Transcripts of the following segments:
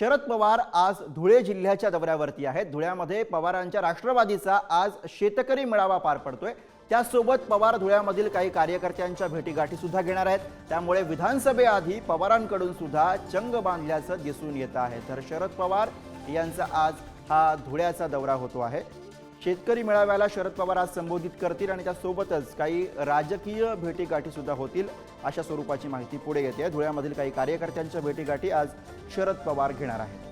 शरद पवार आज धुळे जिल्ह्याच्या दौऱ्यावरती आहेत. धुळ्यामध्ये पवारांच्या राष्ट्रवादीचा आज शेतकरी मेळावा पार पडतोय. त्यासोबत पवार धुळ्यामधील काही कार्यकर्त्यांच्या भेटीगाठी सुद्धा घेणार आहेत. त्यामुळे विधानसभेआधी पवारांकडून सुद्धा चंग बांधल्याचं दिसून येत आहे. तर शरद पवार यांचा आज हा धुळ्याचा दौरा होतो आहे. शेतकरी मेळाव्याला शरद पवार आज संबोधित करतील आणि त्यासोबतच काही राजकीय भेटीगाठी सुद्धा होतील अशा स्वरूपाची माहिती पुढे येते धुळ्यामधील काही कार्यकर्त्यांच्या भेटीगाठी आज शरद पवार घेणार आहेत.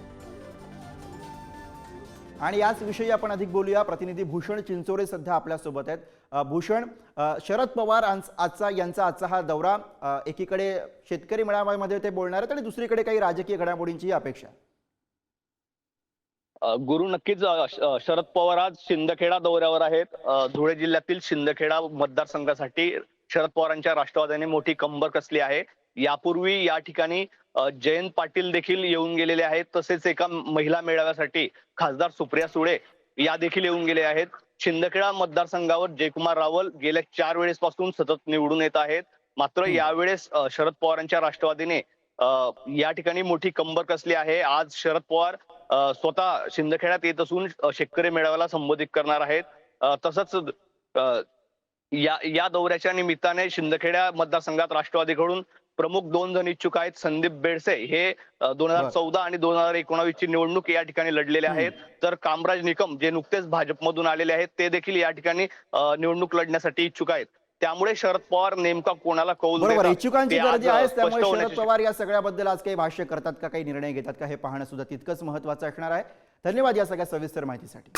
आणि याच विषयी आपण अधिक बोलूया. प्रतिनिधी भूषण चिंचोरे सध्या आपल्यासोबत आहेत. भूषण शरद पवार आजचा यांचा आजचा हा दौरा एकीकडे शेतकरी मेळाव्यामध्ये ते बोलणार आहेत आणि दुसरीकडे काही राजकीय घडामोडींची अपेक्षा आहे. गुरु नक्कीच शरद पवार आज शिंदखेडा दौऱ्यावर आहेत. धुळे जिल्ह्यातील शिंदखेडा मतदारसंघासाठी शरद पवारांच्या राष्ट्रवादीने मोठी कंबर कसली आहे? यापूर्वी या ठिकाणी जयंत पाटील देखील येऊन गेलेले आहेत. तसेच एका महिला मेळाव्यासाठी खासदार सुप्रिया सुळे या देखील येऊन गेले आहेत. शिंदखेडा मतदारसंघावर जयकुमार रावल गेल्या चार वेळेस पासून सतत निवडून येत आहेत. मात्र. यावेळेस शरद पवारांच्या राष्ट्रवादीने या ठिकाणी मोठी कंबर कसली आहे? आज शरद पवार स्वतः शिंदखेड्यात येत असून शेतकरी मेळाव्याला संबोधित करणार आहेत. तसंच या या दौऱ्याच्या निमित्ताने शिंदखेड्या मतदारसंघात राष्ट्रवादीकडून प्रमुख दोन जण इच्छुक आहेत संदीप बेडसे. हे दोन हजार चौदा आणि दोन हजार एकोणावीस ची निवडणूक या ठिकाणी लढलेले. आहेत. तर कामराज निकम जे नुकतेच भाजपमधून आलेले आहेत ते देखील या ठिकाणी निवडणूक लढण्यासाठी इच्छुक आहेत. त्यामुळे शरद पवार नेमका कोणाला कौल बरोबर इच्छुकांची गर्दी स्पष्ट त्यामुळे शरद पवार या सगळ्याबद्दल आज काही भाष्य करतात का काही निर्णय घेतात का हे पाहणं सुद्धा तितकंच महत्वाचं असणार आहे. धन्यवाद या सगळ्या सविस्तर माहितीसाठी.